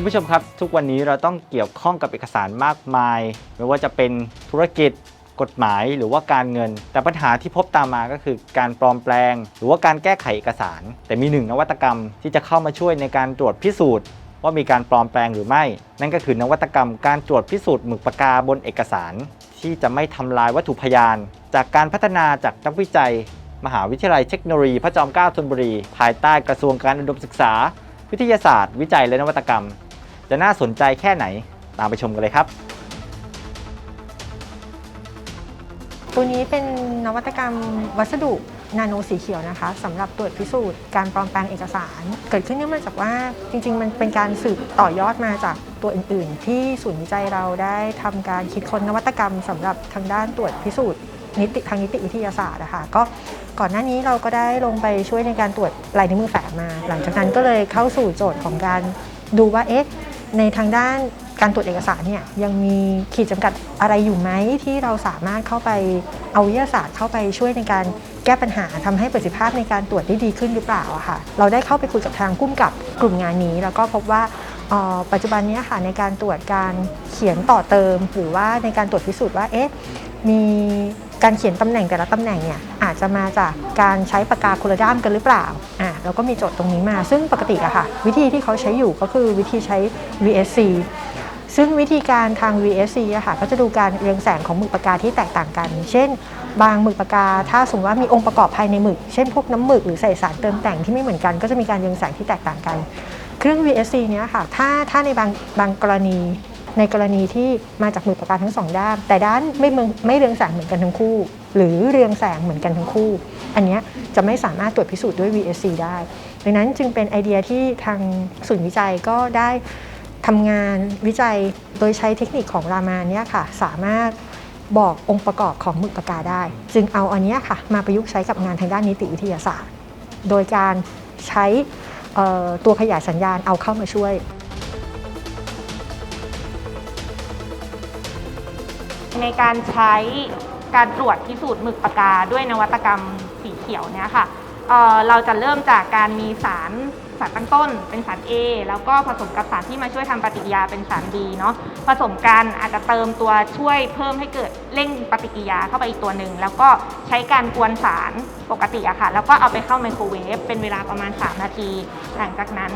คุณผู้ชมครับ ทุกวันนี้เราต้องเกี่ยวข้องกับเอกสารมากมาย ไม่ว่าจะเป็นธุรกิจกฎหมายหรือว่าการเงิน แต่ปัญหาที่พบตามมาก็คือการปลอมแปลง หรือว่าการแก้ไขเอกสาร แต่มีหนึ่งนวัตกรรมที่จะเข้ามาช่วยในการตรวจพิสูจน์ว่ามีการปลอมแปลงหรือไม่ นั่นก็คือนวัตกรรมการตรวจพิสูจน์หมึกปากกาบนเอกสาร ที่จะไม่ทำลายวัตถุพยาน จากการพัฒนาจากนักวิจัย มหาวิทยาลัยเทคโนโลยีพระจอมเกล้าธนบุรี ภายใต้กระทรวงการอุดมศึกษา วิทยาศาสตร์ วิจัยและนวัตกรรม จะน่าสนใจแค่ไหนตามไปชมกันเลยครับ ตัวนี้เป็นนวัตกรรมวัสดุนาโนสีเขียวนะคะสำหรับตรวจพิสูจน์การปลอมแปลงเอกสาร เกิดขึ้นเนื่องมาจากว่าจริง ๆ มันเป็นการสืบต่อยอดมาจากตัวอื่น ๆ ที่ศูนย์วิจัยเราได้ทำการคิดค้นนวัตกรรมสำหรับทางด้านตรวจพิสูจน์นิติทางนิติวิทยาศาสตร์นะคะก็ก่อนหน้านี้เราก็ได้ลงไปช่วยในการตรวจลายนิ้วมือแฝงมา หลังจากนั้นก็เลยเข้าสู่โจทย์ของการดูว่าเอ๊ะ ในทางด้านการตรวจเอกสารเนี่ยยังมีขีดจำกัดอะไรอยู่ไหมที่เราสามารถเข้าไปเอาวิทยาศาสตร์เข้าไปช่วยในการแก้ปัญหาทำให้ประสิทธิภาพในการตรวจได้ดีขึ้นหรือเปล่าอะค่ะ เราได้เข้าไปคุยกับทางกุ้มกับกลุ่มงานนี้ แล้วก็พบว่าปัจจุบันนี้ค่ะในการตรวจการเขียนต่อเติม หรือว่าในการตรวจพิสูจน์ว่าเอ๊ะมีการเขียนตำแหน่งแต่ละตำแหน่งเนี่ยอาจจะมาจากการใช้ปากกาคนละด้ามกันหรือเปล่า เราก็มีโจทย์ตรงนี้มา ซึ่งปกติอะค่ะ วิธีที่เขาใช้อยู่ก็คือวิธีใช้ VSC ซึ่งวิธีการทาง VSC อะค่ะก็จะดูการเรืองแสงของหมึกปากกาที่แตกต่างกัน เช่น บางหมึกปากกา ถ้าสมมติว่ามีองค์ประกอบภายในหมึก เช่นพวกน้ำหมึกหรือใส่สารเติมแต่งที่ไม่เหมือนกัน ก็จะมีการเรืองแสงที่แตกต่างกัน เครื่อง VSC เนี้ยค่ะ ถ้าถ้าในบางบางกรณี ในกรณีที่มาจากหมึกปากกาทั้งสองด้านแต่ด้านไม่เมืองไม่เรืองแสงเหมือนกันทั้งคู่ หรือเรืองแสงเหมือนกันทั้งคู่ อันนี้จะไม่สามารถตรวจพิสูจน์ด้วย VSC ได้ดังนั้นจึงเป็นไอเดียที่ทางศูนย์วิจัยก็ได้ทำงานวิจัยโดยใช้เทคนิคของรามาเนี่ยค่ะสามารถบอกองค์ประกอบของหมึกปากกาได้ จึงเอาอันนี้ค่ะมาประยุกต์ใช้กับงานทางด้านนิติวิทยาศาสตร์ โดยการใช้ตัวขยายสัญญาณเอาเข้ามาช่วย ในการใช้การตรวจพิสูจน์หมึกปากกาด้วยนวัตกรรมสีเขียวเนี่ยค่ะเเราจะเริ่มจากการมีสารสารตั้งต้นเป็นสาร A แล้วก็ผสมกับสารที่มาช่วยทำปฏิกิริยาเป็นสาร B เนาะผสมกันอาจจะเติมตัวช่วยเพิ่มให้เกิดเร่งปฏิกิริยาเข้าไปอีกตัวหนึ่งแล้วก็ใช้การกวนสารปกติอะค่ะ แล้วก็เอาไปเข้าไมโครเวฟเป็นเวลาประมาณ 3 นาที หลังจากนั้น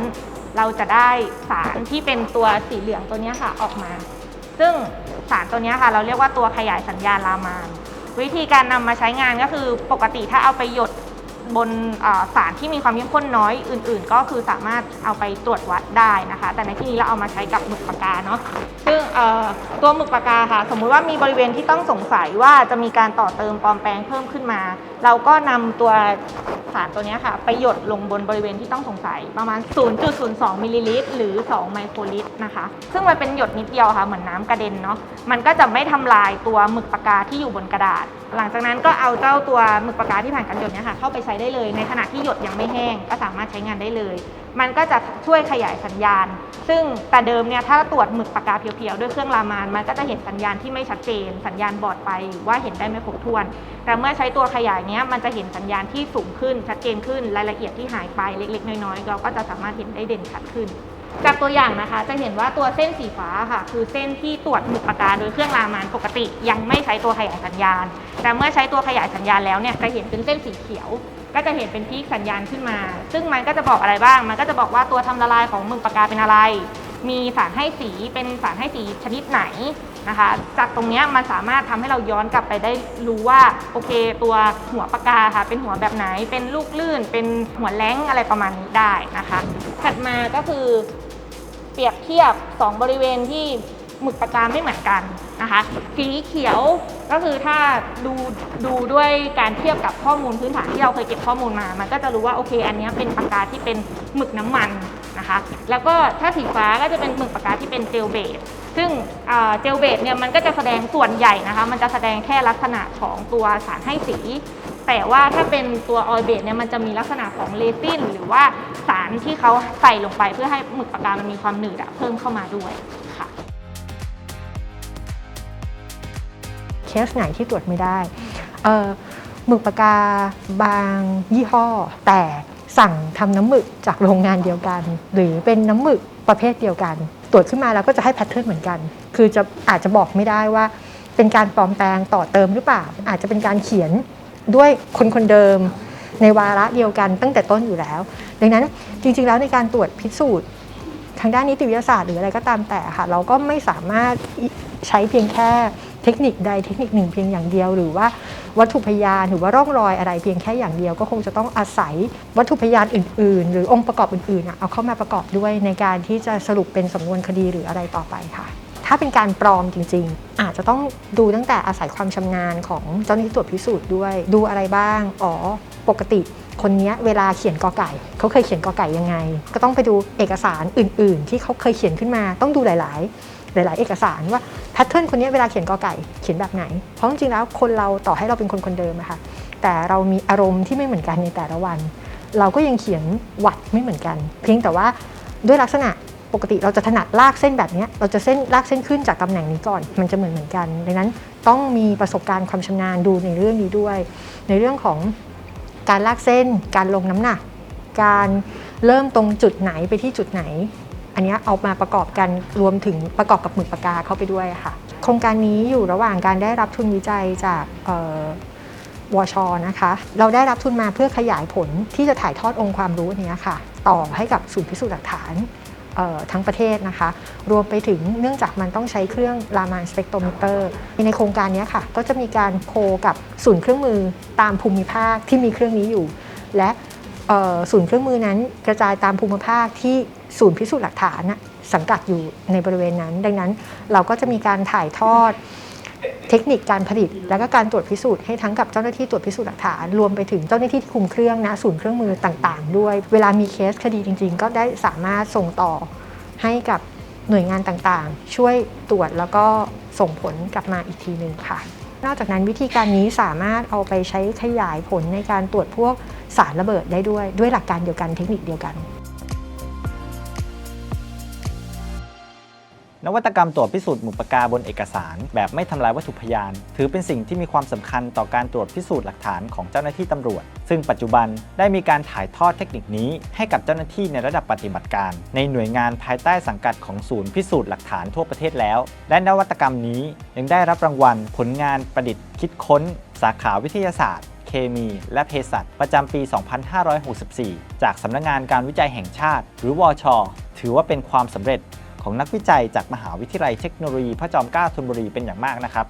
เราจะได้สารที่เป็นตัวสีเหลืองตัวนี้ค่ะออกมา ซึ่งสารตัวนี้ค่ะเราเรียกว่าตัวขยายสัญญาณรามาน วิธีการนำมาใช้งานก็คือปกติถ้าเอาไปหยดบนสารที่มีความเข้มข้นน้อยอื่น ๆ ก็คือสามารถเอาไปตรวจวัดได้นะคะ แต่ในที่นี้เราเอามาใช้กับหมึกปากกาเนาะ ซึ่งตัวหมึกปากกาค่ะ สมมุติว่ามีบริเวณที่ต้องสงสัยว่าจะมีการต่อเติมปลอมแปลงเพิ่มขึ้นมา เราก็นำตัวสารตัวนี้ค่ะ ไปหยดลงบนบริเวณที่ต้องสงสัยประมาณ 0.02 มิลลิลิตรหรือ 2 ไมโครลิตรนะคะ ซึ่งมันเป็นหยดนิดเดียวค่ะเหมือนน้ำกระเด็นเนาะมันก็จะไม่ทำลายตัวหมึกปากกาที่อยู่บนกระดาษ หลังจากนั้นก็เอาเจ้าตัวหมึกปากกาที่ผ่านการหยดเนี่ยค่ะเข้าไปใช้ได้เลย ในขณะที่หยดยังไม่แห้งก็สามารถใช้งานได้เลย มันก็จะช่วยขยายสัญญาณ ซึ่งแต่เดิมเนี่ยถ้าตรวจหมึกปากกาเพียวๆ ด้วยเครื่องรามาน มันก็จะเห็นสัญญาณที่ไม่ชัดเจน สัญญาณบอดไปว่าเห็นได้ไม่ครบถ้วน แต่เมื่อใช้ตัวขยายเนี้ยมันจะเห็นสัญญาณที่สูงขึ้นชัดเจนขึ้นรายละเอียดที่หายไปเล็ก ๆ น้อยๆเราก็จะสามารถเห็นได้เด่นชัดขึ้นจากตัวอย่างนะคะจะเห็นว่าตัวเส้นสีฟ้าค่ะ คือเส้นที่ตรวจหมึกปากกาโดยเครื่องรามานปกติ ยังไม่ใช้ตัวขยายสัญญาณ แต่เมื่อใช้ตัวขยายสัญญาณแล้วเนี่ยจะเห็นเป็นเส้นสีเขียว ก็จะเห็นเป็นพีกสัญญาณขึ้นมา ซึ่งมันก็จะบอกอะไรบ้าง มันก็จะบอกว่าตัวทำละลายของหมึกปากกาเป็นอะไร มีสารให้สีเป็นสารให้สีชนิดไหนนะคะ จากตรงนี้มันสามารถทำให้เราย้อนกลับไปได้รู้ว่าโอเค ตัวหัวปากกาค่ะ เป็นหัวแบบไหน เป็นลูกลื่น เป็นหัวแล้งอะไรประมาณนี้ได้นะคะ ถัดมาก็คือเปรียบเทียบ 2 บริเวณที่ หมึกปากกาไม่เหมือนกันนะคะสีเขียวก็คือถ้าดูดูด้วยการเทียบกับข้อมูลพื้นฐานที่เราเคยเก็บข้อมูลมา มันก็จะรู้ว่าโอเค อันนี้เป็นปากกาที่เป็นหมึกน้ำมันนะคะ แล้วก็ถ้าสีฟ้าก็จะเป็นหมึกปากกาที่เป็นเจลเบสซึ่งเจลเบสเนี่ยมันก็จะแสดงส่วนใหญ่นะคะ มันจะแสดงแค่ลักษณะของตัวสารให้สี แต่ว่าถ้าเป็นตัวออยเบสเนี่ยมันจะมีลักษณะของเลซินหรือว่าสารที่เขาใส่ลงไปเพื่อให้หมึกปากกามันมีความหนืดอะเพิ่มเข้ามาด้วย เคสไหนที่ตรวจไม่ได้เหมึกปากกาบางยี่ห้อ แต่สั่งทำน้ำหมึกจากโรงงานเดียวกัน หรือเป็นน้ำหมึกประเภทเดียวกัน ตรวจขึ้นมาแล้วก็จะให้แพทเทิร์นเหมือนกัน คือจะอาจจะบอกไม่ได้ว่า เป็นการปลอมแปลงต่อเติมหรือเปล่า อาจจะเป็นการเขียนด้วยคนคนเดิม ในวาระเดียวกันตั้งแต่ต้นอยู่แล้ว ดังนั้นจริงๆแล้วในการตรวจพิสูจน์ทางด้านนิติวิทยาศาสตร์หรืออะไรก็ตามแต่ค่ะ เราก็ไม่สามารถใช้เพียงแค่ เทคนิคใดเทคนิคหนึ่งเพียงอย่างเดียว หรือว่าวัตถุพยานหรือว่าร่องรอยอะไรเพียงแค่อย่างเดียว ก็คงจะต้องอาศัยวัตถุพยานอื่น ๆ หรือองค์ประกอบอื่นๆเอาเข้ามาประกอบด้วยในการที่จะสรุปเป็นสำนวนคดีหรืออะไรต่อไปค่ะ ถ้าเป็นการปลอมจริง ๆ อาจจะต้องดูตั้งแต่อาศัยความชำนาญของเจ้าหน้าที่ตรวจพิสูจน์ด้วย ดูอะไรบ้างอ๋อปกติคนนี้เวลาเขียนกอไก่ เขาเคยเขียนกอไก่ยังไง ก็ต้องไปดูเอกสารอื่น ๆ ที่เขาเคยเขียนขึ้นมา ต้องดูหลาย ๆ หลาย ๆ เอกสารว่าแพทเทิร์นคนนี้เวลาเขียนกอไก่เขียนแบบไหน เพราะจริง ๆ แล้วคนเราต่อให้เราเป็นคนคนเดิมอะค่ะแต่เรามีอารมณ์ที่ไม่เหมือนกันในแต่ละวัน เราก็ยังเขียนหวัดไม่เหมือนกัน เพียงแต่ว่าด้วยลักษณะปกติเราจะถนัดลากเส้นแบบนี้เราจะเส้นลากเส้นขึ้นจากตำแหน่งนี้ก่อน มันจะเหมือนเหมือนกัน ดังนั้นต้องมีประสบการณ์ความชำนาญดูในเรื่องนี้ด้วย ในเรื่องของการลากเส้น การลงน้ำหนัก การเริ่มตรงจุดไหนไปที่จุดไหน อันนี้เอามาประกอบกันรวมถึงประกอบกับหมึกปากกาเข้าไปด้วยค่ะ โครงการนี้อยู่ระหว่างการได้รับทุนวิจัยจากวชนะคะ เราได้รับทุนมาเพื่อขยายผลที่จะถ่ายทอดองค์ความรู้นี้ค่ะ ต่อให้กับศูนย์พิสูจน์หลักฐานทั้งประเทศนะคะ รวมไปถึงเนื่องจากมันต้องใช้เครื่องรามานสเปกโตรมิเตอร์ ในโครงการนี้ค่ะ ก็จะมีการโคกับศูนย์เครื่องมือตามภูมิภาคที่มีเครื่องนี้อยู่ และ ศูนย์เครื่องมือนั้นกระจายตามภูมิภาคที่ศูนย์พิสูจน์หลักฐานสังกัดอยู่ในบริเวณนั้น ดังนั้นเราก็จะมีการถ่ายทอดเทคนิคการผลิต และก็การตรวจพิสูจน์ให้ทั้งกับเจ้าหน้าที่ตรวจพิสูจน์หลักฐานรวมไปถึงเจ้าหน้าที่ที่คุมเครื่องนะศูนย์เครื่องมือต่างๆ ด้วย เวลามีเคสคดีจริง ๆ ก็ได้สามารถส่งต่อให้กับหน่วยงานต่างๆ ช่วยตรวจแล้วก็ส่งผลกลับมาอีกทีหนึ่งค่ะ นอกจากนั้นวิธีการนี้สามารถเอาไปใช้ขยายผลในการตรวจพวกสารระเบิดได้ด้วยด้วยหลักการเดียวกันเทคนิคเดียวกัน นวัตกรรมตรวจพิสูจน์หมุดปากกาบนเอกสาร แบบไม่ทำลายวัตถุพยาน ถือเป็นสิ่งที่มีความสำคัญต่อการตรวจพิสูจน์หลักฐานของเจ้าหน้าที่ตำรวจ ซึ่งปัจจุบันได้มีการถ่ายทอดเทคนิคนี้ ให้กับเจ้าหน้าที่ในระดับปฏิบัติการ ในหน่วยงานภายใต้สังกัดของศูนย์พิสูจน์หลักฐานทั่วประเทศแล้ว และนวัตกรรมนี้ยังได้รับรางวัล ผลงานประดิษฐ์ คิดค้น สาขาวิทยาศาสตร์เคมีและเภสัชประจำปี 2564 จากสำนักงานการวิจัยแห่งชาติ หรือวอชถือว่าเป็นความสำเร็จ ของนักวิจัยจากมหาวิทยาลัยเทคโนโลยีพระจอมเกล้าธนบุรีเป็นอย่างมากนะครับ